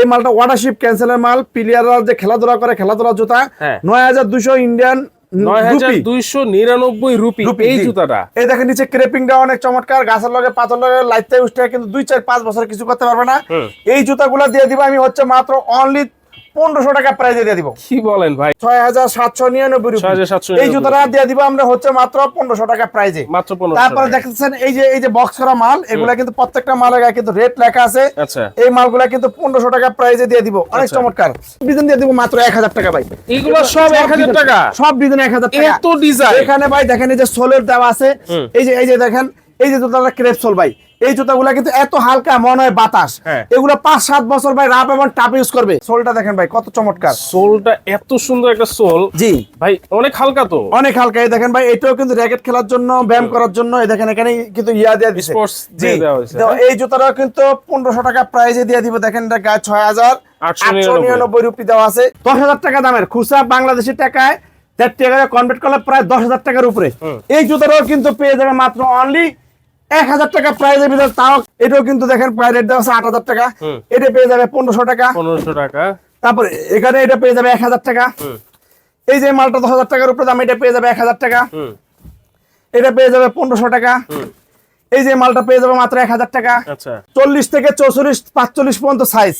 এই মালটা ওয়াটারশিপ ক্যান্সেলের মাল প্লেয়াররা যে খেলাধুলা করে খেলাধুলা জুতা হ্যাঁ। নয় হাজার দুশো ইন্ডিয়ান নয় দুইশো নিরানব্বই রুপি রুপি, এই। জুতাটা এই দেখেন নিচে ক্রেপিংটা অনেক চমৎকার গাছের লগে পাথর লগে লাইতে উঠতে কিন্তু দুই চার পাঁচ বছর কিছু করতে পারবে না। এই জুতাগুলো দিয়ে দিবা আমি হচ্ছে মাত্র অনলি পনেরোশো টাকা প্রাইজে দিয়ে দিব। কি বলেন ভাই? ছয় হাজার সাতশো নিরানব্বই রুপি। 6,799 এই জুতাটা দিয়ে দিব আমরা হচ্ছে মাত্র পনেরোশো টাকা প্রাইজে মাত্র তারপরে দেখতেছেন এই যে এই যে বক্স করা মাল এগুলা কিন্তু প্রত্যেকটা মালের গায়ে কিন্তু রেট লেখা আছে। আচ্ছা। এই মালগুলা কিন্তু পনেরোশো টাকা প্রাইজে দিয়ে দিব। অনেক আচ্ছা। চমৎকার। ডিজাইন দিয়ে দিব মাত্র এক হাজার টাকা ভাই। এগুলো সব এক হাজার টাকা। সব ডিজাইন এক হাজার টাকা। এত ডিজাইন এখানে ভাই দেখেন এই যে সোলের দেওয়া আছে। এই যে এই যে দেখেন এই যে জুতাটা ক্রেপ সোল ভাই। এই জুতাগুলা কিন্তু এত হালকা মনে হয় বাতাস। হ্যাঁ। এগুলো পাঁচ সাত বছর ভাই রাব এবং টাপ ইউজ করবে। সোলটা দেখেন ভাই কত চমৎকার। সোলটা এত সুন্দর একটা সোল। জি। ভাই অনেক হালকা তো। অনেক হালকা। এই দেখেন ভাই এটাও কিন্তু র্যাকেট খেলার জন্য ব্যায়াম করার জন্য এই দেখেন এখানে কিন্তু ইয়া দেওয়া দিচ্ছে? এই জুতাটাও কিন্তু পনেরোশো টাকা প্রাইজে দিয়ে দিব। দেখেন এটা গায়ে ছয় হাজার আটশো 899 নিরানব্বই। রুপি দেওয়া আছে। দশ হাজার টাকা দামের খুচরা বাংলাদেশি টাকায় চার টাকা কনভার্ট করলে প্রায় দশ হাজার টাকার উপরে। এই জুতাটাও কিন্তু পেয়ে যাবে মাত্র অনলি এক হাজার টাকা প্রাইজের ভিতরে তাও এটাও কিন্তু দেখেন প্রায় রেট দেওয়া আছে আট হাজার টাকা। এটা পেয়ে যাবে পনেরোশো টাকা। পনেরোশো টাকা। তারপরে এখানে এটা পেয়ে যাবে এক হাজার টাকা। এই যে মালটা দশ হাজার টাকার উপরে দাম এটা পেয়ে যাবে এক হাজার টাকা। এটা পেয়ে যাবে পনেরোশো টাকা। এই যে মালটা পেয়ে যাবে মাত্র এক হাজার টাকা। আচ্ছা। চল্লিশ থেকে চৌচল্লিশ পাঁচচল্লিশ পর্যন্ত সাইজ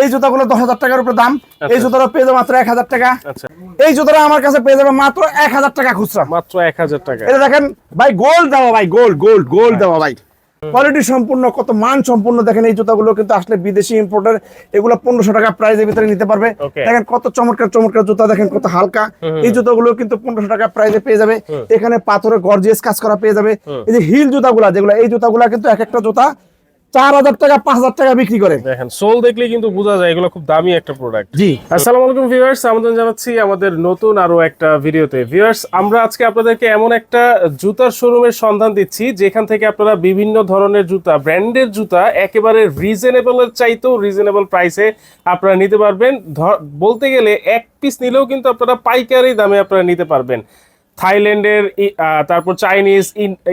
এই জুতাগুলো দশ হাজার টাকার উপরে দাম। আচ্ছা। এই জুতাটা পেয়ে যাবে মাত্র এক হাজার টাকা। আচ্ছা। এই জুতাটা আমার কাছে পেয়ে যাবে মাত্র এক হাজার টাকা খুচরা। মাত্র এক হাজার টাকা। এটা দেখেন ভাই গোল্ড দেওয়া ভাই গোল্ড গোল্ড গোল্ড দেওয়া ভাই। কোয়ালিটি সম্পূর্ণ কত মান সম্পূর্ণ দেখেন এই জুতাগুলো কিন্তু আসলে বিদেশি ইম্পোর্টার এগুলো পনেরোশো টাকা প্রাইজের ভিতরে নিতে পারবে। দেখেন কত চমৎকার চমৎকার জুতা দেখেন কত হালকা। এই জুতাগুলো কিন্তু পনেরোশো টাকা প্রাইজে পেয়ে যাবে। এখানে পাথরে গর্জিয়াস কাজ করা পেয়ে যাবে। এই যে হিল জুতাগুলা যেগুলো এই জুতাগুলা কিন্তু এক একটা জুতা চার হাজার টাকা পাঁচ হাজার টাকা বিক্রি করে। দেখেন সোল দেখলে কিন্তু বোঝা যায় এগুলো খুব দামি একটা প্রোডাক্ট জি। আসসালামু আলাইকুম ভিউয়ার্স আমন্ত্রণ জানাচ্ছি আমাদের নতুন আরও একটা ভিডিওতে। ভিউয়ার্স আমরা আজকে আপনাদেরকে এমন একটা জুতার শোরুমের সন্ধান দিচ্ছি যেখান থেকে আপনারা বিভিন্ন ধরনের জুতা ব্র্যান্ডের জুতা একেবারে রিজনেবলের চাইতেও রিজনেবল প্রাইসে আপনারা নিতে পারবেন। বলতে গেলে এক পিস নিলেও কিন্তু আপনারা পাইকারি দামে আপনারা নিতে পারবেন। থাইল্যান্ডের তারপর চাইনিজ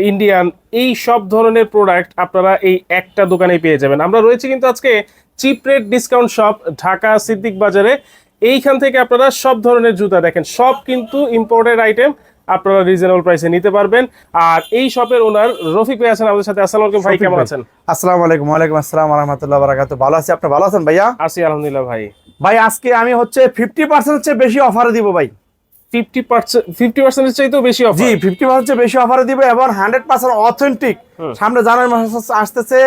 ইন্ডিয়ান এই সব ধরনের প্রোডাক্ট আপনারা এই একটা দোকানে পেয়ে যাবেন। আমরা রয়েছি কিন্তু আজকে cheap rate discount shop Dhaka Siddique বাজারে। এইখান থেকে আপনারা সব ধরনের জুতা দেখেন। সব কিন্তু ইম্পোর্টেড আইটেম আপনারা রিজনেবল প্রাইসে নিতে পারবেন। আর এই শপের ওনার রফিক ভাই আছেন আমাদের সাথে। আসসালামু আলাইকুম ভাই কেমন আছেন? আসসালামু আলাইকুম ওয়ালাইকুম আসসালাম রহমতুল্লাহ বারাকাত ভালো আছি আপনি ভালো আছেন ভাইয়া? আছি আলহামদুলিল্লাহ ভাই। ভাই আজকে আমি হচ্ছে ফিফটি পার্সেন্ট চেয়ে বেশি অফারে দিব ভাই। ফিফটি পার্সেন্ট ফিফটি পার্সেন্টের চাইতেও বেশি জি অফার ফিফটি পার্সেন্ট বেশি অফারে দিব এবং হান্ড্রেড পার্সেন্ট অথেন্টিক সামনে জানুয়ারি মাস আসতেছে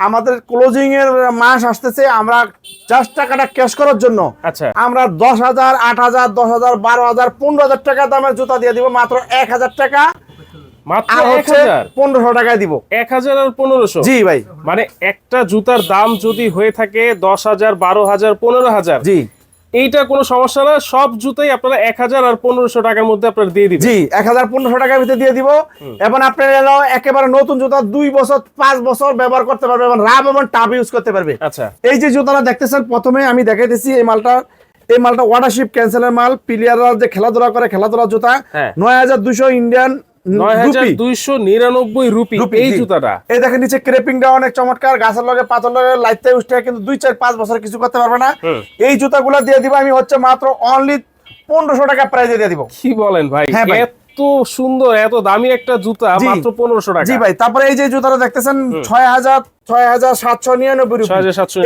আমাদের ক্লোজিং এর মাস আসতেছে আমরা জাস্ট টাকাটা ক্যাশ করার জন্য। আচ্ছা। আমরা দশ হাজার আট হাজার দশ হাজার বারো হাজার পনেরো হাজার টাকা দামের জুতা দিয়ে দিব মাত্র এক হাজার টাকা। মাত্র হচ্ছে হাজার? পনেরোশো টাকায় দিব। এক হাজার আর পনেরোশো? জি ভাই। মানে একটা জুতার দাম যদি হয়ে থাকে দশ হাজার বারো হাজার পনেরো হাজার। জি। এইটা কোনো সমস্যা না সব জুতাই আপনারা এক হাজার আর পনেরোশো টাকার মধ্যে আপনারা দিয়ে দিবেন। জি এক হাজার পনেরোশো টাকার ভিতরে দিয়ে দিব। এবং আপনার এলো একেবারে নতুন জুতা দুই বছর পাঁচ বছর ব্যবহার করতে পারবে এবং রাব এবং টাব ইউজ করতে পারবে। আচ্ছা। এই যে জুতাটা দেখতেছেন প্রথমে আমি দেখাইতেছি এই মালটা। এই মালটা ওয়াটারশিপ ক্যান্সেলের মাল প্লেয়াররা যে খেলাধুলা করে খেলাধুলা জুতা হ্যাঁ। নয় হাজার দুশো ইন্ডিয়ান নয় হাজার দুইশো নিরানব্বই রুপি রুপি, এই জুতাটা। এই দেখেন নিচে ক্রেপিংটা অনেক চমৎকার গাছের লগে পাথর লগে লাইতে উঠতে কিন্তু দুই চার পাঁচ বছর কিছু করতে পারবে না। এই জুতাগুলো দিয়ে দিব আমি হচ্ছে মাত্র অনলি পনেরোশো টাকা প্রাইজে দিয়ে দিব। কি বলেন ভাই হ্যাঁ এত সুন্দর এত দামি একটা জুতা মাত্র পনেরোশো টাকা। জি ভাই তারপরে এই যে জুতাটা দেখতেছেন ছয় হাজার ছয় হাজার সাতশো নিরানব্বই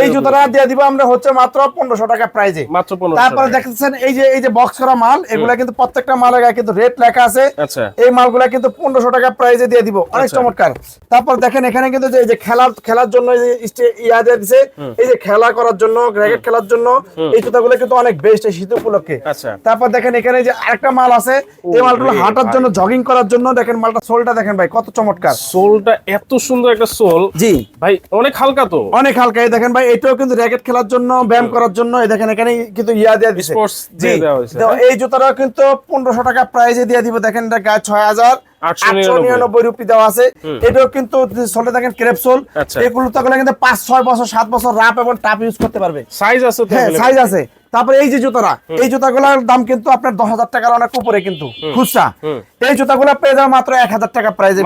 এই জুতাটা দিয়ে দিব আমরা হচ্ছে মাত্র পনেরোশো টাকা প্রাইজে মাত্র পনেরোশো তারপরে দেখতেছেন এই যে এই যে বক্স করা মাল এগুলা কিন্তু প্রত্যেকটা মালের গায়ে কিন্তু রেট লেখা আছে। আচ্ছা। এই মালগুলা কিন্তু পনেরোশো টাকা প্রাইজে দিয়ে দিব। অনেক আচ্ছা। চমৎকার। তারপর দেখেন এখানে কিন্তু এই যে খেলার খেলার জন্য এই যে ইয়া দিয়ে দিছে এই যে খেলা করার জন্য র্যাকেট খেলার জন্য এই জুতাগুলো কিন্তু অনেক বেস্ট এই শীত উপলক্ষে। আচ্ছা। তারপর দেখেন এখানে যে আরেকটা মাল আছে এই মালগুলো হাঁটার জন্য জগিং করার জন্য দেখেন মালটা সোলটা দেখেন ভাই কত চমৎকার। সোলটা এত সুন্দর একটা সোল। জি। ভাই অনেক হালকা তো। অনেক হালকা। এই দেখেন ভাই এটাও কিন্তু র্যাকেট খেলার জন্য ব্যায়াম করার জন্য এই দেখেন এখানে কিন্তু ইয়া দিয়ে দিছে। দিয়ে দেওয়া হয়েছে? এই জুতাটাও কিন্তু পনেরোশো টাকা প্রাইজে দিয়ে দিব। দেখেন এটা গায়ে ছয় হাজার আটশো আটশো নিরানব্বই। নিরানব্বই রুপি দেওয়া আছে। এটাও কিন্তু চলে থাকেন ক্রেপসোল। আচ্ছা। এগুলো তো কিন্তু পাঁচ ছয় বছর সাত বছর রাপ এবং টাপ ইউজ করতে পারবে। সাইজ আছে হ্যাঁ সাইজ আছে। তারপরে এই যে জুতারা এই জুতাগুলোর দাম কিন্তু আপনার দশ হাজার টাকার অনেক উপরে কিন্তু খুচরা। এই জুতাগুলো পেয়ে যাবে মাত্র এক হাজার টাকা প্রাইজে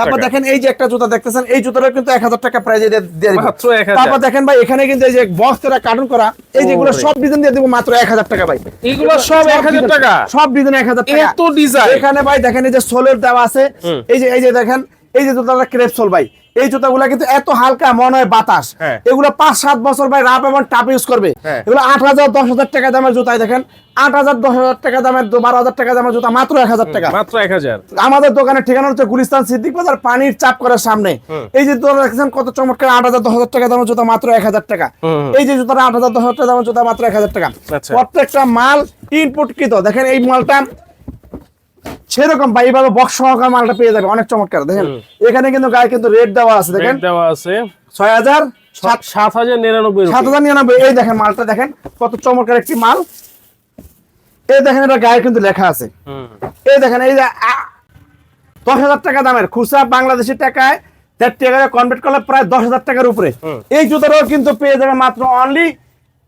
তারপর দেখেন এই যে একটা জুতা দেখতেছেন এই জুতাটা কিন্তু এক হাজার টাকা প্রাইজে দিয়ে দিব। মাত্র 1000 তারপর দেখেন ভাই এখানে কিন্তু এই যে বক্স এরা কার্টুন করা এই যেগুলো। সব ডিজাইন দিয়ে দিব মাত্র এক হাজার টাকা ভাই। এগুলো সব এক হাজার টাকা? সব ডিজাইন এক হাজার টাকা। এত ডিজাইন এখানে ভাই দেখেন এই যে সোলের দেওয়া আছে। এই যে এই যে দেখেন এই যে জুতাটা ক্রেপ সোল ভাই এই জুতাগুলো কিন্তু এত হালকা মনে হয় বাতাস। হ্যাঁ। এগুলো পাঁচ সাত বছর ভাই রাপ এবং টাপ ইউজ করবে। হ্যাঁ। এগুলো আট হাজার দশ হাজার টাকা দামের জুতাই দেখেন। আট হাজার দশ হাজার টাকা দামের বারো হাজার টাকা দামের জুতা মাত্র এক হাজার টাকা। মাত্র এক হাজার। আমাদের দোকানের ঠিকানা হচ্ছে গুলিস্তান সিদ্দিক বাজার পানির চাপ করার সামনে। এই যে জুতা দেখছেন কত চমৎকার আট হাজার দশ হাজার টাকা দামের জুতা মাত্র এক হাজার টাকা। এই যে জুতাটা আট হাজার দশ হাজার টাকা দামের জুতা মাত্র এক হাজার টাকা। আচ্ছা। প্রত্যেকটা মাল ইনপুট কৃত দেখেন এই মালটা সেরকম ভাই এইভাবে বক্স সহকার মালটা পেয়ে যাবে অনেক চমৎকার। দেখেন এখানে কিন্তু গায়ে কিন্তু রেট দেওয়া আছে দেখেন। দেওয়া আছে। ছয় হাজার সাত সাত হাজার নিরানব্বই সাত হাজার নিরানব্বই এই দেখেন মালটা দেখেন কত চমৎকার একটি মাল। এই দেখেন এটা গায়ে কিন্তু লেখা আছে। এই দেখেন এই যে দশ হাজার টাকা দামের খুচরা বাংলাদেশি টাকায় দেড় টাকা কনভার্ট করলে প্রায় দশ হাজার টাকার উপরে। এই জুতোটাও কিন্তু পেয়ে যাবে মাত্র অনলি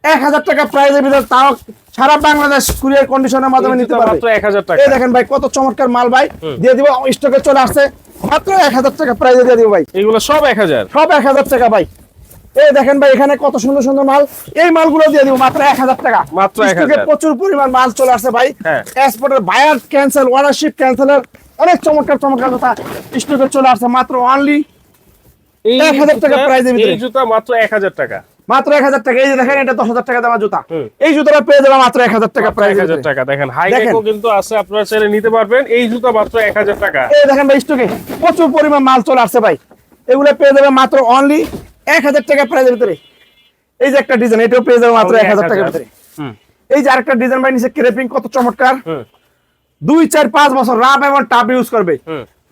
এক হাজার টাকা প্রাইজের ভিতরে তাও সারা বাংলাদেশ কুরিয়ার কন্ডিশনের মাধ্যমে নিতে পারবে। মাত্র এক হাজার টাকা। এই দেখেন ভাই কত চমৎকার মাল ভাই। দিয়ে দিব স্টকে চলে আসছে। মাত্র এক হাজার টাকা প্রাইজে দিয়ে দিব ভাই। এগুলো সব এক হাজার। সব এক হাজার টাকা ভাই। এই দেখেন ভাই এখানে কত সুন্দর সুন্দর মাল। এই মালগুলো দিয়ে দিব মাত্র এক হাজার টাকা। মাত্র 1000 স্টকে প্রচুর পরিমাণ মাল চলে আসছে ভাই। এক্সপোর্টের বায়ার ক্যান্সেল ওয়ারারশিপ ক্যান্সেলের অনেক চমৎকার চমৎকার কথা স্টকে চলে আসছে মাত্র অনলি এই 1000 টাকা price এর ভিতরে। এই জুতা মাত্র এক হাজার টাকা। মাত্র এক হাজার টাকা। এই যে দেখেন এটা দশ হাজার টাকা দেওয়া জুতা। এই জুতাটা পেয়ে যাবে মাত্র এক হাজার টাকা এক হাজার টাকা। দেখেন হাই। কিন্তু আছে আপনারা চাইলে নিতে পারবেন। এই জুতা মাত্র এক হাজার টাকা। এই দেখেন ভাই স্টকে প্রচুর পরিমাণ মাল চলে আসছে ভাই। এগুলো পেয়ে যাবে মাত্র অনলি এক হাজার টাকা প্রাইসের ভিতরে। এই যে একটা ডিজাইন এটাও পেয়ে যাবে মাত্র এক হাজার টাকার ভিতরে। এই যে আরেকটা ডিজাইন ভাই নিচে ক্রেপিং কত চমৎকার। দুই চার পাঁচ বছর রাব এবং টাপ ইউজ করবে।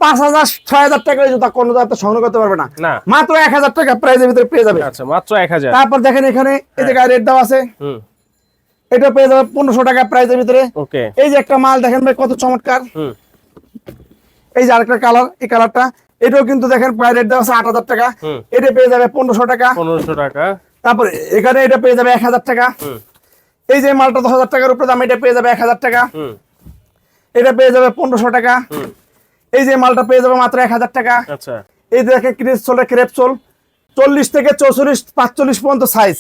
পাঁচ হাজার ছয় হাজার টাকা জুতা কোনো জায়গাতে সংগ্রহ করতে পারবে না। মাত্র এক হাজার টাকা প্রাইসের ভিতরে পেয়ে যাবে। আচ্ছা মাত্র এক হাজার। তারপর দেখেন এখানে এই যে গায়ে রেট দেওয়া আছে। এটা পেয়ে যাবে পনেরোশো টাকা প্রাইসের ভিতরে। এই যে একটা মাল দেখেন ভাই কত চমৎকার। এই যে আরেকটা কালার এই কালারটা এটাও কিন্তু দেখেন প্রায় রেট দেওয়া আছে আট হাজার টাকা। এটা পেয়ে যাবে পনেরোশো টাকা। পনেরোশো টাকা। তারপরে এখানে এটা পেয়ে যাবে এক হাজার টাকা। এই যে মালটা দশ হাজার টাকার উপরে দাম এটা পেয়ে যাবে এক হাজার টাকা। এটা পেয়ে যাবে পনেরোশো টাকা। এই যে মালটা পেয়ে যাবে মাত্র এক হাজার টাকা। আচ্ছা। এই যে দেখেন ক্রিপসোলটা ক্রেপসোল চল্লিশ থেকে চৌচল্লিশ পাঁচচল্লিশ পর্যন্ত সাইজ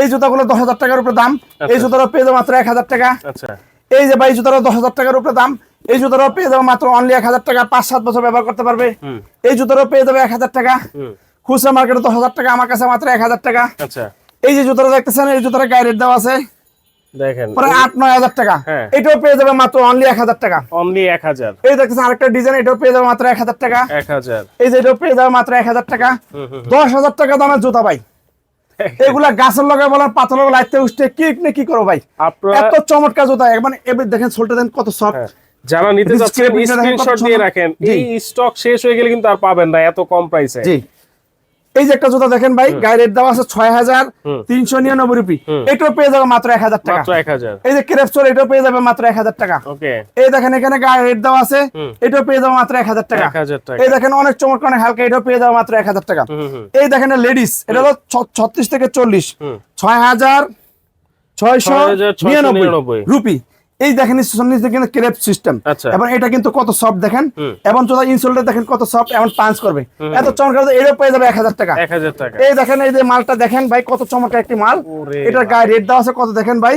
এই জুতাগুলো দশ হাজার টাকার উপরে দাম। এই জুতাটা পেয়ে যাবে মাত্র এক হাজার টাকা। আচ্ছা। এই যে ভাই জুতাটা দশ হাজার টাকার উপরে দাম। এই জুতাটাও পেয়ে যাবে মাত্র অনলি এক হাজার টাকা। পাঁচ সাত বছর ব্যবহার করতে পারবে। এই জুতাটাও পেয়ে যাবে এক হাজার টাকা। খুচরা মার্কেটে দশ হাজার টাকা আমার কাছে মাত্র এক হাজার টাকা। আচ্ছা। এই যে জুতাটা দেখতেছেন এই জুতাটা গায়ে রেট দেওয়া আছে। দেখেন প্রায় আট নয় হাজার টাকা। হ্যাঁ। এটাও পেয়ে যাবে মাত্র অনলি এক হাজার টাকা। অনলি এক হাজার। এই দেখতেছেন আরেকটা ডিজাইন এটাও পেয়ে যাবে মাত্র এক হাজার টাকা। এক হাজার। এই যে এটাও পেয়ে যাবে মাত্র এক হাজার টাকা। হুম হুম দশ হাজার টাকা দামের জুতা ভাই। এগুলা গাছের লগে বলার পাথর লগে লাইতে উঠতে কি নে কি করো ভাই? এত চমৎকার জুতা মানে এবার দেখেন সোলটা দেন কত সফট হ্যাঁ, যারা নিতে যাচ্ছেন স্ক্রিনশট দিয়ে রাখেন। এই স্টক শেষ হয়ে গেলে কিন্তু আর পাবেন না এত কম প্রাইসে এই যে একটা জুতা দেখেন ভাই গায়ে রেট দেওয়া আছে ছয় হাজার তিনশো নিরানব্বই রুপি। এটাও পেয়ে যাবে মাত্র এক হাজার টাকা। এই যে ক্রেপসোল এটাও পেয়ে যাবে মাত্র এক হাজার টাকা। এই দেখেন এখানে গায়ে রেট দেওয়া আছে এটাও পেয়ে যাবে মাত্র এক হাজার টাকা। এই দেখেন অনেক চমৎকার অনেক হালকা এটাও পেয়ে যাবে মাত্র এক হাজার টাকা। এই দেখেন লেডিস এটা হলো ছত্রিশ থেকে চল্লিশ। ছয় হাজার ছয়শো 6,699 নিরানব্বই রুপি এই দেখেন কিন্তু ক্রেপ সিস্টেম আচ্ছা। এবং এটা কিন্তু কত সফট দেখেন। এবং যদি ইনসোলটা দেখেন কত সফট এবং পাঞ্চ করবে। এত চমৎকার এটাও পেয়ে যাবে এক হাজার টাকা। এই দেখেন এই যে মালটা দেখেন ভাই কত চমৎকার একটি মাল। এটার গায়ে রেট দেওয়া আছে কত দেখেন ভাই?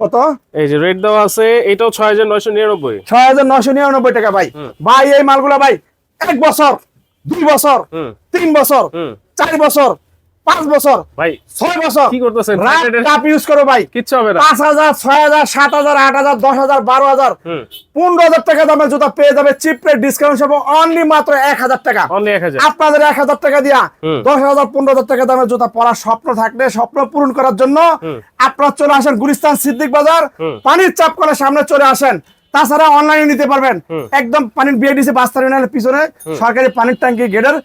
কত? এই যে রেট দেওয়া আছে এটাও ছয় হাজার নয়শো নিরানব্বই। ছয় হাজার নশো নিরানব্বই টাকা ভাই। ভাই এই মালগুলা ভাই এক বছর দুই বছর তিন বছর চার বছর পাঁচ বছর ভাই ছয় বছর। কি করতেছেন? রাত কাপ ইউজ করো ভাই। কিচ্ছু হবে না। পাঁচ হাজার ছয় হাজার সাত হাজার আট হাজার দশ হাজার বারো হাজার। পনেরো হাজার টাকা দামের জুতা পেয়ে যাবে চিপ রেট ডিসকাউন্ট সহ অনলি মাত্র এক হাজার টাকা। আপনাদের এক হাজার টাকা দিয়া হুম। দশ হাজার পনেরো হাজার টাকা দামের জুতা পরার স্বপ্ন থাকলে স্বপ্ন পূরণ করার জন্য। আপনারা চলে আসেন গুলিস্তান সিদ্দিক বাজার। পানির চাপ করে সামনে চলে আসেন। তাছাড়া অনলাইনে নিতে পারবেন। একদম পানির বিএডিসি বাস টার্মিনালের পিছনে সরকারি পানির ট্যাঙ্কি গেটের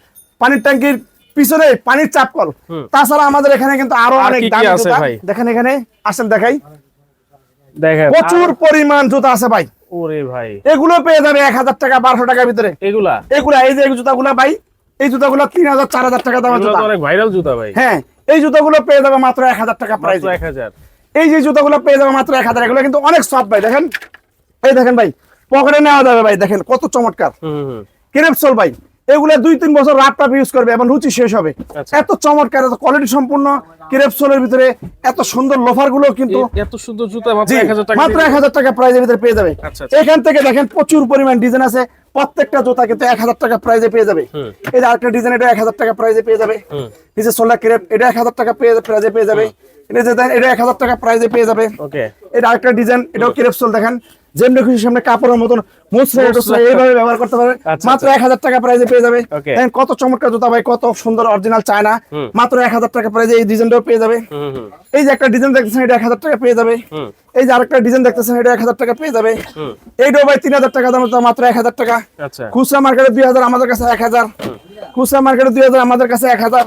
পানির ট্যাঙ্কির পিছনে পানির চাপ কল। তাছাড়া আমাদের এখানে কিন্তু আরও অনেক দামি জুতা। দেখেন এখানে আসেন দেখাই। দেখেন। প্রচুর পরিমাণ জুতা আছে ভাই। ওরে ভাই। এগুলো পেয়ে যাবে এক হাজার টাকা বারোশো টাকার ভিতরে। এগুলা? এগুলা এই যে জুতাগুলা ভাই এই জুতাগুলো তিন হাজার চার হাজার টাকা দামের জুতা। অনেক ভাইরাল জুতা ভাই। হ্যাঁ এই জুতাগুলো পেয়ে যাবে মাত্র এক হাজার টাকা প্রাইস এক হাজার। এই যে জুতাগুলো পেয়ে যাবে মাত্র এক হাজার এগুলো কিন্তু অনেক সফট ভাই দেখেন। এই দেখেন ভাই পকেটে নেওয়া যাবে ভাই দেখেন কত চমৎকার। ক্রেপসোল ভাই এগুলো দুই তিন বছর রাত টাপ ইউজ করবে এবং রুচি শেষ হবে। আচ্ছা। এত চমৎকার এত কোয়ালিটি সম্পূর্ণ ক্রেপসোলের ভিতরে এত সুন্দর লোফারগুলো কিন্তু এত সুন্দর জুতা মাত্র এক হাজার টাকা প্রাইজের ভিতরে পেয়ে যাবে। আচ্ছা, আচ্ছা। এখান থেকে দেখেন প্রচুর পরিমাণ ডিজাইন আছে। প্রত্যেকটা জুতা কিন্তু এক হাজার টাকা প্রাইজে পেয়ে যাবে। এই যে আরেকটা ডিজাইন এটা এক হাজার টাকা প্রাইজে পেয়ে যাবে। নিচে সোলার ক্রেপ এটা এক হাজার টাকা প্রাইজে পেয়ে যাবে। এটা এক হাজার টাকা প্রাইজে পেয়ে যাবে। ওকে এটা আরেকটা ডিজাইন এটাও ক্রেপসোল দেখেন। যেমনি খুশি সামনে কাপড়ের মতন এইভাবে ব্যবহার করতে পারবে। আচ্ছা, মাত্র এক হাজার টাকা প্রাইজে পেয়ে যাবে। দেখেন কত চমৎকার জুতা ভাই কত সুন্দর অরিজিনাল চায়না। মাত্র এক হাজার টাকা প্রাইজে এই ডিজাইনটাও পেয়ে যাবে। এই যে একটা ডিজাইন দেখতেছেন এটা এক হাজার টাকা পেয়ে যাবে। এই যে আরেকটা ডিজাইন দেখতেছেন এটা এক হাজার টাকা পেয়ে যাবে। এইটাও ভাই তিন হাজার টাকা দাম মাত্র এক হাজার টাকা। আচ্ছা। খুচরা মার্কেটে দুই হাজার আমাদের কাছে এক হাজার। খুচরা মার্কেটে দুই হাজার আমাদের কাছে এক হাজার।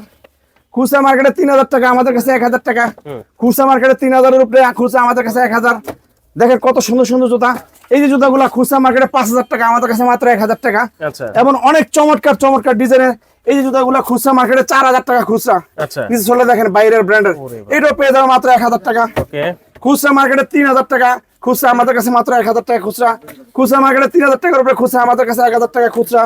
খুচরা মার্কেটে তিন হাজার টাকা আমাদের কাছে এক হাজার টাকা। খুচরা মার্কেটে তিন হাজারের উপরে খুচরা আমাদের কাছে এক হাজার। দেখেন কত সুন্দর সুন্দর জুতা। এই যে জুতাগুলো খুচরা মার্কেটে পাঁচ হাজার টাকা আমাদের কাছে মাত্র এক হাজার টাকা। আচ্ছা। এবং অনেক চমৎকার চমৎকার ডিজাইনের এই যে জুতাগুলো খুচরা মার্কেটে চার হাজার টাকা খুচরা। আচ্ছা। কিছু চলে দেখেন বাইরের ব্র্যান্ডের এটাও পেয়ে যাবে মাত্র এক হাজার টাকা। খুচরা মার্কেটে তিন হাজার টাকা। খুচরা আমাদের কাছে মাত্র এক হাজার টাকা খুচরা। খুচরা মার্কেটে তিন হাজার টাকার উপরে খুচরা আমাদের কাছে এক হাজার টাকা খুচরা।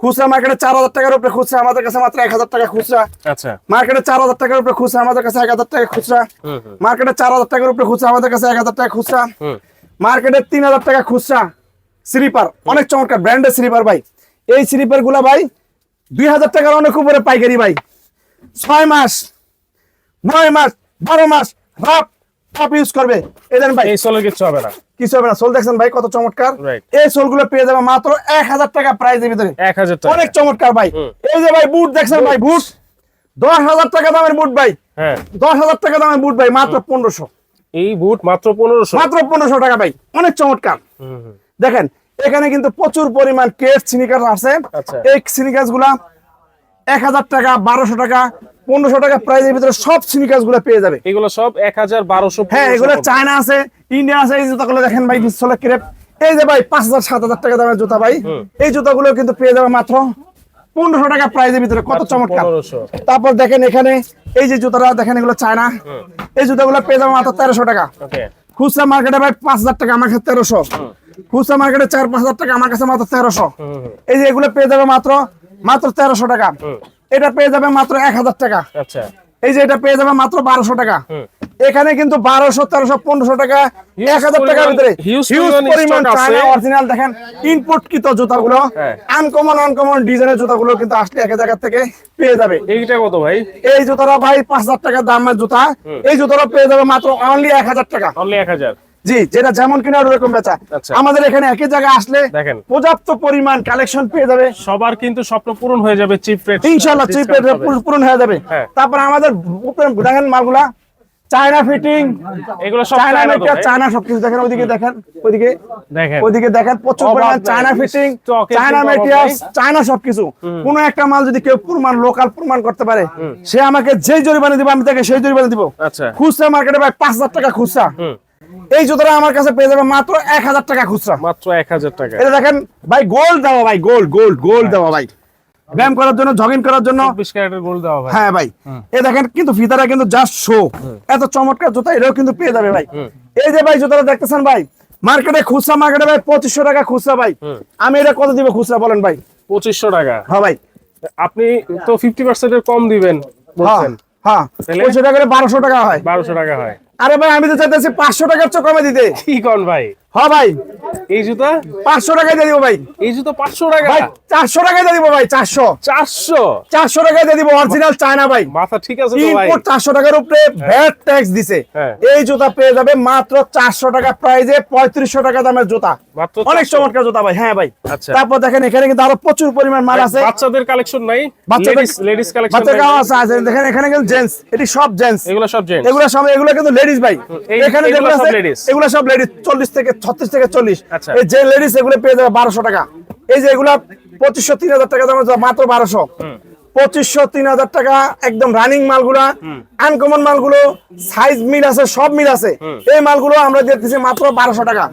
খুচরা মার্কেটে চার হাজার টাকার উপরে খুচরা আমাদের কাছে মাত্র এক হাজার টাকা খুচরা। আচ্ছা। মার্কেটে চার হাজার টাকার উপরে খুচরা আমাদের কাছে এক হাজার টাকা খুচরা। মার্কেটে চার হাজার টাকার উপরে খুচরা আমাদের কাছে এক হাজার টাকা খুচরা। মার্কেটে তিন হাজার টাকা খুচরা। স্লিপার অনেক চমৎকার ব্র্যান্ডের স্লিপার ভাই। এই স্লিপারগুলা ভাই দুই হাজার টাকার অনেক উপরে পাইকারি ভাই। ছয় মাস নয় মাস বারো মাস ভাব ইউজ করবে। এদের ভাই। এই সোলের কিচ্ছু হবে না। কিছু হবে না। সোল দেখছেন ভাই কত চমৎকার? এই সোলগুলো পেয়ে যাবে মাত্র এক হাজার টাকা প্রাইজের ভিতরে। এক হাজার টাকা। অনেক চমৎকার ভাই। এই যে ভাই বুট দেখছেন ভাই বুট দশ হাজার টাকা দামের বুট ভাই। হ্যাঁ। দশ হাজার টাকা দামের বুট ভাই মাত্র পনেরোশো। এই বুট মাত্র পনেরোশো। মাত্র পনেরোশো টাকা ভাই। অনেক চমৎকার। দেখেন এখানে কিন্তু প্রচুর পরিমাণ কেস সিনিকার আছে। আচ্ছা। এই সিনিকাসগুলা এক হাজার টাকা বারোশো টাকা পনেরোশো টাকা প্রাইজের ভিতরে সব সিনিকাসগুলা পেয়ে যাবে। এগুলো সব এক হাজার বারোশো হ্যাঁ এগুলো চায়না আছে ইন্ডিয়া আছে এই জুতাগুলো দেখেন ভাই বিশ্বলে ক্রেপ। এই যে ভাই পাঁচ হাজার সাত হাজার টাকা দামের জুতা ভাই। এই জুতাগুলো কিন্তু পেয়ে যাবে মাত্র পনেরোশো টাকা প্রাইজের ভিতরে কত চমৎকার। তারপর দেখেন এখানে এই যে জুতাটা দেখেন এগুলো চায়না। এই জুতাগুলো পেয়ে যাবে মাত্র তেরোশো টাকা। খুচরা মার্কেটে ভাই পাঁচ হাজার টাকা আমার কাছে তেরোশো। খুচরা মার্কেটে চার পাঁচ হাজার টাকা আমার কাছে মাত্র তেরোশো। এই যে এগুলো পেয়ে যাবে মাত্র মাত্র তেরোশো টাকা। এটা পেয়ে যাবে মাত্র এক হাজার টাকা। আচ্ছা। এই যে এটা পেয়ে যাবে মাত্র বারোশো টাকা। এখানে কিন্তু বারোশো তেরোশো পনেরোশো টাকা এক হাজার টাকার ভিতরে। হিউজ পরিমাণ অরিজিনাল দেখেন ইনপুট কৃত জুতাগুলো। আনকমন আনকমন ডিজাইনের জুতাগুলো কিন্তু আসলে এক জায়গা থেকে পেয়ে যাবে। এইটা কত ভাই? এই জুতাটা ভাই পাঁচ হাজার টাকা দামের জুতা। এই জুতাটা পেয়ে যাবে মাত্র অনলি এক হাজার টাকা। অনলি এক হাজার। জি যেটা যেমন কিনা ওরকম বেচা। আচ্ছা। আমাদের এখানে একই জায়গায় আসলে দেখেন। পর্যাপ্ত পরিমাণ কালেকশন পেয়ে যাবে। সবার কিন্তু স্বপ্ন পূরণ হয়ে যাবে চিপ রেট ইনশাল্লাহ চিপ রেট পূরণ হয়ে যাবে। হ্যাঁ। তারপর আমাদের দেখেন মালগুলা। চায়না ফিটিং এগুলো সব চায়না ভাই। চায়না সবকিছু দেখেন ওইদিকে দেখেন ওইদিকে। দেখেন। ওইদিকে দেখেন প্রচুর পরিমাণ চায়না ফিটিং চায়না নাই। চায়না সবকিছু। কোন একটা মাল যদি কেউ প্রমাণ লোকাল প্রমাণ করতে পারে সে আমাকে যেই জরিমানা দিব আমি তাকে সেই জরিমানা দিব। আচ্ছা। খুচরা মার্কেটে ভাই পাঁচ হাজার টাকা খুচরা। এই জুতোটা আমার কাছে পেয়ে যাবে মাত্র এক হাজার টাকা খুচরা। মাত্র এক হাজার টাকা। এটা দেখেন ভাই গোল্ড দেওয়া ভাই গোল্ড গোল্ড গোল্ড দেওয়া ভাই। ব্যায়াম করার জন্য জগিং করার জন্য। হ্যাঁ ভাই। এ দেখেন কিন্তু ফিতাটা কিন্তু জাস্ট শো এত চমৎকার জুতা এটাও কিন্তু পেয়ে যাবে ভাই। এই যে ভাই জুতাটা দেখতেছেন ভাই মার্কেটে খুচরা মার্কেটে ভাই পঁচিশশো টাকা খুচরা ভাই। আমি এটা কত দিব খুচরা বলেন ভাই? পঁচিশশো টাকা। হ্যাঁ ভাই। আপনি তো ফিফটি পার্সেন্টের কম দিবেন হ্যাঁ হ্যাঁ। পঁচিশশো টাকা বারোশো টাকা হয়। বারোশো টাকা হয়। আরে ভাই আমি তো চাইতেছি পাঁচশো টাকার চেয়ে কমে দিতে। কি কন ভাই? হ্যাঁ ভাই। এই জুতো? পাঁচশো টাকায় দিয়ে দিব ভাই। এই জুতো পাঁচশো টাকা। চারশো টাকায় দিয়ে দিব ভাই চারশো। চারশো? চারশো টাকায় দিয়ে দিব অরিজিনাল চায়না ভাই। মাথা ঠিক আছে ইনপুট চারশো টাকার উপরে ভ্যাট ট্যাক্স দিছে। হ্যাঁ। এই জুতা পেয়ে যাবে মাত্র চারশো টাকা প্রাইজে পঁয়ত্রিশশো টাকা দামের জুতা। অনেক চমৎকার জুতা ভাই হ্যাঁ ভাই। আচ্ছা। তারপর দেখেন এখানে কিন্তু আরও প্রচুর পরিমাণ মাল আছে। বাচ্চাদের কালেকশন নাই। বাচ্চাদের- লেডিস কালেকশন আছে আছে। দেখেন এখানে কিন্তু জেন্টস এটি সব জেন্টস এগুলো সব জেন্টস এগুলো সব এগুলো কিন্তু লেডিস ভাই। এখানে এগুলো যেগুলো সব আছে এগুলো সব লেডিস চল্লিশ থেকে ছত্রিশ থেকে চল্লিশ। আচ্ছা। এই যে লেডিস এগুলো পেয়ে যাবে বারোশো টাকা। এই যে এগুলো পঁচিশশো তিন হাজার টাকা জুতা, মাত্র বারোশো। পঁচিশশো তিন হাজার টাকা একদম রানিং মালগুলা আনকমন মালগুলো সাইজ মিল আছে সব মিল আছে। এই মালগুলো আমরা দিতেছি মাত্র বারোশো টাকা।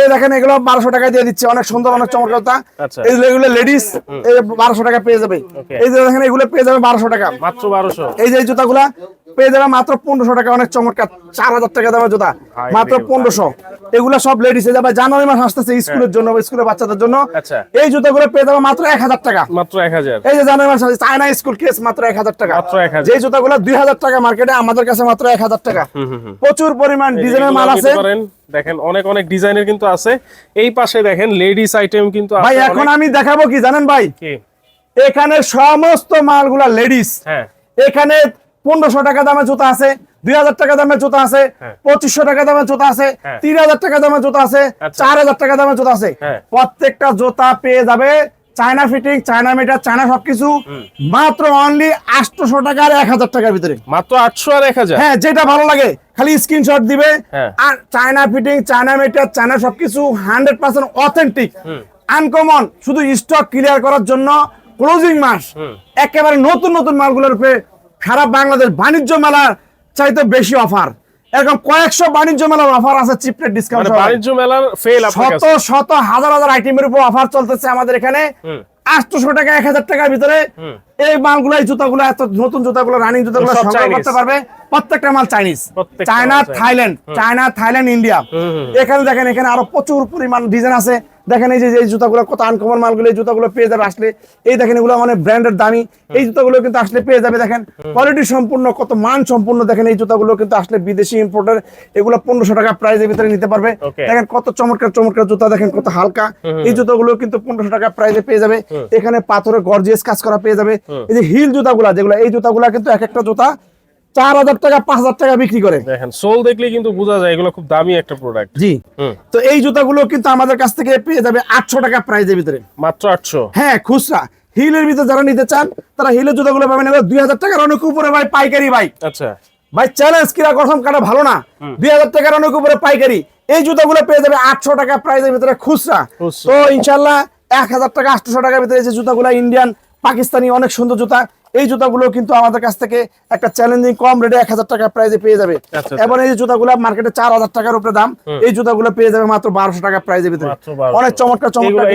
এই দেখেন এগুলো বারোশো টাকা দিয়ে দিচ্ছে অনেক সুন্দর অনেক চমৎকার আচ্ছা। এই এগুলো লেডিস এই বারোশো টাকা পেয়ে যাবে। এই যে দেখেন এগুলো পেয়ে যাবে বারোশো টাকা। মাত্র বারোশো। এই যে জুতাগুলা পেয়ে যাবে মাত্র পনেরোশো টাকা। অনেক চমৎকার চার হাজার টাকা দামের জুতা। মাত্র পনেরোশো। এগুলা সব লেডিস যাবে। জানুয়ারি মাস আসতেছে স্কুলের জন্য স্কুলের বাচ্চাদের জন্য। আচ্ছা। এই জুতাগুলো পেয়ে যাবে মাত্র এক হাজার টাকা। মাত্র এক হাজার। এই যে জানুয়ারি মাস চায়না স্কুল কেস মাত্র এক হাজার টাকা। মাত্র 1000 যে জুতাগুলো দুই হাজার টাকা মার্কেটে আমাদের কাছে মাত্র এক হাজার টাকা। প্রচুর পরিমাণ ডিজাইনের মাল আছে। দেখেন অনেক অনেক ডিজাইনের কিন্তু আছে। এই পাশে দেখেন লেডিস আইটেম কিন্তু ভাই এখন আমি দেখাবো কি জানেন ভাই? এখানে সমস্ত মালগুলা লেডিস হ্যাঁ। এখানে পনেরোশো টাকা দামের জুতা আছে দুই হাজার টাকা দামের জুতা আছে হ্যাঁ। পঁচিশশো টাকা দামের জুতা আছে হ্যাঁ। তিন হাজার টাকা দামের জুতা আছে আচ্ছা। চার হাজার টাকা দামের জুতা আছে হ্যাঁ। প্রত্যেকটা জুতা পেয়ে যাবে China fitting China meter China সবকিছু মাত্র অনলি আটশো টাকা আর এক হাজার টাকার ভিতরে মাত্র আটশো আর এক হাজার হ্যাঁ যেটা ভালো লাগে খালি স্ক্রিনশট দিবে। আর China fitting China meter China সবকিছু হান্ড্রেড পার্সেন্ট অথেন্টিক আনকমন শুধু স্টক ক্লিয়ার করার জন্য ক্লোজিং মাস একেবারে নতুন নতুন মালগুলোর উপরে সারা বাংলাদেশ বাণিজ্য মেলার চাইতে বেশি অফার এরকম কয়েকশো বাণিজ্য মেলার অফার আছে চিপরেট ডিসকাউন্ট মানে বাণিজ্য মেলার ফেল শত শত হাজার হাজার আইটেমের উপর অফার চলতেছে আমাদের এখানে। আটশোশো টাকা এক হাজার টাকার ভিতরে এই মালগুলো এই জুতাগুলো এত নতুন জুতাগুলো রানিং জুতাগুলো গুলো সংগ্রহ করতে পারবে। প্রত্যেকটা মাল Chinese. China Thailand. China Thailand India. এখানে দেখেন এখানে আরও প্রচুর পরিমাণ ডিজাইন আছে। দেখেন এই যে এই জুতাগুলো কত আনকমন মালগুলো এই জুতাগুলো পেয়ে যাবে আসলে। এই দেখেন এগুলো মানে ব্র্যান্ডের দামি। এই জুতাগুলো কিন্তু আসলে পেয়ে যাবে দেখেন। কোয়ালিটি সম্পূর্ণ কত মান সম্পূর্ণ দেখেন এই জুতাগুলো কিন্তু আসলে বিদেশি ইম্পোর্টার এগুলো পনেরোশো টাকা প্রাইজের ভিতরে নিতে পারবে। দেখেন কত চমৎকার চমৎকার জুতা দেখেন কত হালকা। এই জুতাগুলো কিন্তু পনেরোশো টাকা প্রাইজে পেয়ে যাবে। এখানে পাথরের গর্জিয়াস কাজ করা পেয়ে যাবে। এই যে হিল জুতাগুলা যেগুলো এই জুতাগুলা কিন্তু এক একটা জুতা চার হাজার টাকা পাঁচ হাজার টাকা বিক্রি করে। দেখেন সোল দেখলে কিন্তু বোঝা যায় এগুলো খুব দামি একটা প্রোডাক্ট জি। তো এই জুতাগুলো কিন্তু আমাদের কাছ থেকে পেয়ে যাবে আটশো টাকা প্রাইজের ভিতরে। মাত্র আটশো? হ্যাঁ খুচরা। হিলের ভিতরে যারা নিতে চান তারা হিলের জুতাগুলো পাবেন এবার দুই হাজার টাকার অনেক উপরে ভাই পাইকারি ভাই। আচ্ছা। ভাই চ্যালেঞ্জ কিরা কাটা ভালো না। দুই হাজার টাকার অনেক উপরে পাইকারি। এই জুতাগুলো পেয়ে যাবে আটশো টাকা প্রাইজের ভিতরে খুচরা। খুচরা। তো ইনশাল্লাহ এক হাজার টাকা আটশো টাকার ভিতরে যে জুতাগুলো ইন্ডিয়ান পাকিস্তানি অনেক সুন্দর জুতা। এই জুতাগুলো কিন্তু আমাদের কাছ থেকে একটা চ্যালেঞ্জিং কম রেটে এক হাজার টাকা প্রাইজে পেয়ে যাবে। আচ্ছা। এবং এই জুতাগুলো মার্কেটে চার হাজার টাকার উপরে দাম এই জুতাগুলো পেয়ে যাবে মাত্র বারোশো টাকা প্রাইজের ভিতরে। অনেক চমৎকার চমৎকার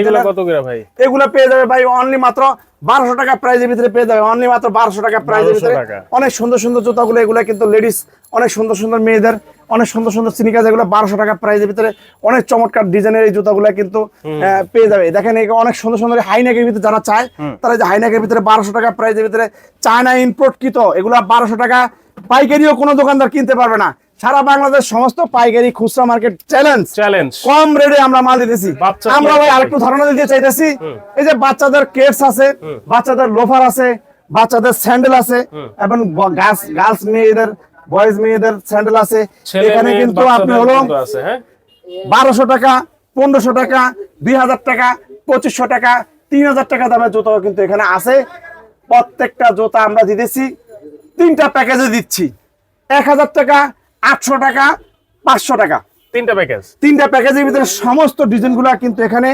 এগুলো পেয়ে যাবে ভাই অনলি মাত্র বারোশো টাকা প্রাইজের ভিতরে পেয়ে যাবে। অনলি মাত্র বারোশো টাকা প্রাইজের ভিতরে। অনেক সুন্দর সুন্দর জুতাগুলো এগুলো কিন্তু লেডিস অনেক সুন্দর সুন্দর মেয়েদের অনেক সুন্দর সুন্দর সিনিকাজ এগুলো বারোশো টাকা প্রাইজের ভিতরে অনেক চমৎকার ডিজাইনের এই জুতাগুলো কিন্তু পেয়ে যাবে। দেখেন এই অনেক সুন্দর সুন্দর হাইনেকের ভিতরে যারা চায় তারা যে হাইনেকের ভিতরে বারোশো টাকা প্রাইজের ভিতরে চায়না ইম্পোর্ট কিত এগুলো বারোশো টাকা পাইকারিও কোনো দোকানদার কিনতে পারবে না। সারা বাংলাদেশ সমস্ত পাইকারি খুচরা মার্কেট চ্যালেঞ্জ চ্যালেঞ্জ কম রেটে আমরা মাল দিতেছি। আমরা ভাই আরেকটু ধারণা দিতে চাইতেছি এই যে বাচ্চাদের কেটস আছে বাচ্চাদের লোফার আছে বাচ্চাদের স্যান্ডেল আছে এবং গার্লস গার্লস মেয়েদের বয়েজ মেয়েদের স্যান্ডেল আছে। এখানে কিন্তু আপনি হলো হ্যাঁ? বারোশো টাকা পনেরোশো টাকা দুই হাজার টাকা পঁচিশশো টাকা তিন হাজার টাকা দামের জুতো কিন্তু এখানে আছে। প্রত্যেকটা জুতা আমরা দিতেছি। তিনটা প্যাকেজে দিচ্ছি। এক হাজার টাকা আটশো টাকা পাঁচশো টাকা। তিনটা প্যাকেজ? তিনটা প্যাকেজের ভিতরে সমস্ত ডিজাইনগুলো কিন্তু এখানে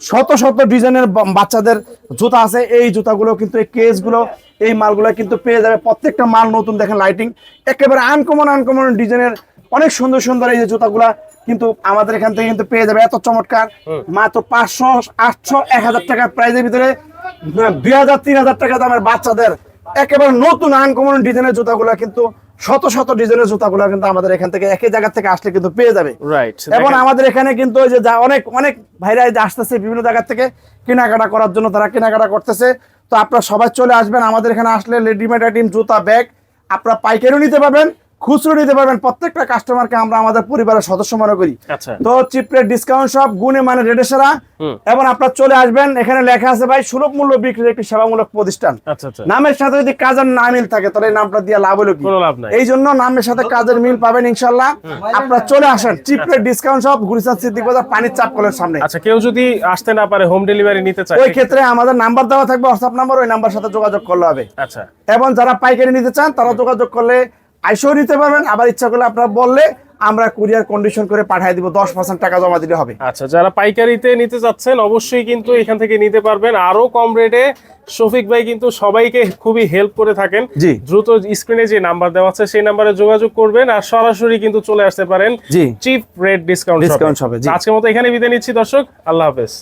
শত শত ডিজাইনের বাচ্চাদের জুতা আছে। এই জুতাগুলো কিন্তু এই কেসগুলো এই মালগুলো কিন্তু পেয়ে যাবে। প্রত্যেকটা মাল নতুন দেখেন লাইটিং একেবারে আনকমন আনকমন ডিজাইনের অনেক সুন্দর সুন্দর এই যে জুতাগুলা কিন্তু আমাদের এখান থেকে কিন্তু পেয়ে যাবে। এত চমৎকার। মাত্র পাঁচশো আটশো এক হাজার টাকার প্রাইজের ভিতরে দুই হাজার তিন হাজার টাকা দামের বাচ্চাদের একেবারে নতুন আনকমন ডিজাইনের জুতাগুলা কিন্তু শত শত ডিজাইনের জুতাগুলো কিন্তু আমাদের এখান থেকে একই জায়গা থেকে আসলে কিন্তু পেয়ে যাবে। রাইট এবং আমাদের এখানে কিন্তু ওই যে অনেক অনেক ভাইরা আসতেছে বিভিন্ন জায়গা থেকে কেনাকাটা করার জন্য তারা কেনাকাটা করতেছে। তো আপনারা সবাই চলে আসবেন। আমাদের এখানে আসলে রেডিমেড আইটেম জুতা ব্যাগ আপনারা পাইকারিও নিতে পারবেন। খুচরো নিতে পারবেন। প্রত্যেকটা কাস্টমারকে আমরা আমাদের পরিবারের সদস্য মনে করি। আচ্ছা। তো চিপরেট ডিসকাউন্ট সব গুণে মানে রেডে সেরা। এবং আপনারা চলে আসবেন এখানে লেখা আছে ভাই সুলভ মূল্য বিক্রির একটি সেবামূলক প্রতিষ্ঠান। আচ্ছা আচ্ছা। নামের সাথে যদি কাজের না মিল থাকে তাহলে এই নামটা দিয়ে লাভ হলো কি? এই জন্য নামের সাথে কাজের মিল পাবেন ইনশাল্লাহ আপনারা চলে আসেন চিপরেট ডিসকাউন্ট সব গুরিসান সিদ্দিক বাজার পানির চাপ কলের সামনে। আচ্ছা কেউ যদি আসতে না পারে হোম ডেলিভারি নিতে চায় ওই ক্ষেত্রে আমাদের নাম্বার দেওয়া থাকবে হোয়াটসঅ্যাপ নাম্বার ওই নাম্বার সাথে যোগাযোগ করলে হবে। আচ্ছা। এবং যারা পাইকারি নিতে চান তারা যোগাযোগ করলে আইসেও নিতে পারবেন আবার ইচ্ছা করলে আপনারা বললে আমরা কুরিয়ার কন্ডিশন করে পাঠিয়ে দিব দশ পার্সেন্ট টাকা জমা দিলে হবে। আচ্ছা যারা পাইকারিতে নিতে যাচ্ছেন অবশ্যই কিন্তু এখান থেকে নিতে পারবেন। আরও কম রেটে শফিক ভাই কিন্তু সবাইকে খুবই হেল্প করে থাকেন। দ্রুত স্ক্রিনে যে নাম্বার দেওয়া আছে সেই নাম্বারে যোগাযোগ করবেন আর সরাসরি কিন্তু চলে আসতে পারেন চিপ রেট ডিসকাউন্ট shop এ, আজকের মতো এখানে বিদায় নিচ্ছি দর্শক আল্লাহ হাফেজ।